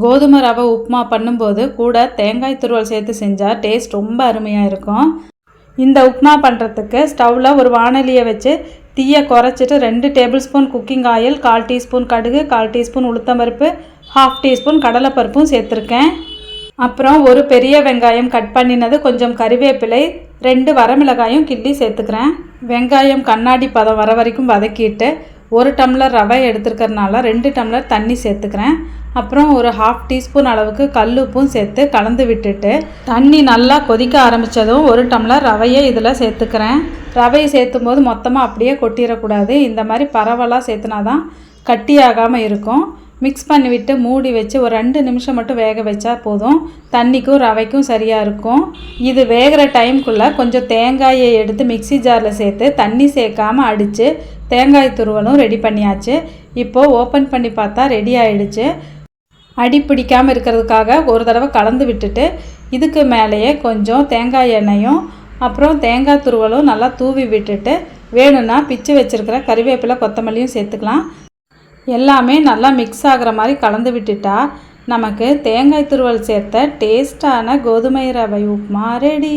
கோதுமை ரவை உப்புமா பண்ணும்போது கூட தேங்காய் துருவல் சேர்த்து செஞ்சால் டேஸ்ட் ரொம்ப அருமையாக இருக்கும். இந்த உப்புமா பண்ணுறதுக்கு ஸ்டவ்வில் ஒரு வானலியை வச்சு தீயை குறைச்சிட்டு ரெண்டு டேபிள் ஸ்பூன் குக்கிங் ஆயில் கால் டீஸ்பூன் கடுகு கால் டீஸ்பூன் உளுத்தம்பருப்பு ஹாஃப் டீஸ்பூன் கடலைப்பருப்பும் சேர்த்துருக்கேன். அப்புறம் ஒரு பெரிய வெங்காயம் கட் பண்ணினது கொஞ்சம் கறிவேப்பிலை ரெண்டு வரமிளகாயும் கிள்ளி சேர்த்துக்கிறேன். வெங்காயம் கண்ணாடி பதம் வர வரைக்கும் வதக்கிட்டு ஒரு டம்ளர் ரவை எடுத்துருக்கறனால ரெண்டு டம்ளர் தண்ணி சேர்த்துக்கிறேன். அப்புறம் ஒரு ஹாஃப் டீஸ்பூன் அளவுக்கு கல் உப்பும் சேர்த்து கலந்து விட்டுட்டு தண்ணி நல்லா கொதிக்க ஆரம்பித்ததும் ஒரு டம்ளர் ரவையை இதில் சேர்த்துக்கிறேன். ரவையை சேர்த்தும் போது மொத்தமாக அப்படியே கொட்டிடக்கூடாது. இந்த மாதிரி பரவலாக சேர்த்துனா தான் கட்டியாகாமல் இருக்கும் மிக்ஸ் பண்ணிவிட்டு மூடி வச்சு ஒரு ரெண்டு நிமிஷம் மட்டும் வேக வச்சா போதும். தண்ணிக்கும் ரவைக்கும் சரியாக இருக்கும். இது வேகிற டைம்குள்ளே கொஞ்சம் தேங்காயை எடுத்து மிக்ஸி ஜாரில் சேர்த்து தண்ணி சேர்க்காம அடித்து தேங்காய் துருவலும் ரெடி பண்ணியாச்சு. இப்போது ஓப்பன் பண்ணி பார்த்தா ரெடி ஆயிடுச்சு. அடி பிடிக்காமல் இருக்கிறதுக்காக ஒரு தடவை கலந்து விட்டுட்டு இதுக்கு மேலேயே கொஞ்சம் தேங்காய் எண்ணெயும் அப்புறம் தேங்காய் துருவலும் நல்லா தூவி விட்டுட்டு வேணும்னா பிச்சு வச்சுருக்கிற கறிவேப்பிலை கொத்தமல்லியும் சேர்த்துக்கலாம். எல்லாமே நல்லா மிக்ஸ் ஆகிற மாதிரி கலந்து விட்டுட்டா நமக்கு தேங்காய் துருவல் சேர்த்த டேஸ்டான கோதுமை ரவை உப்புமா ரெடி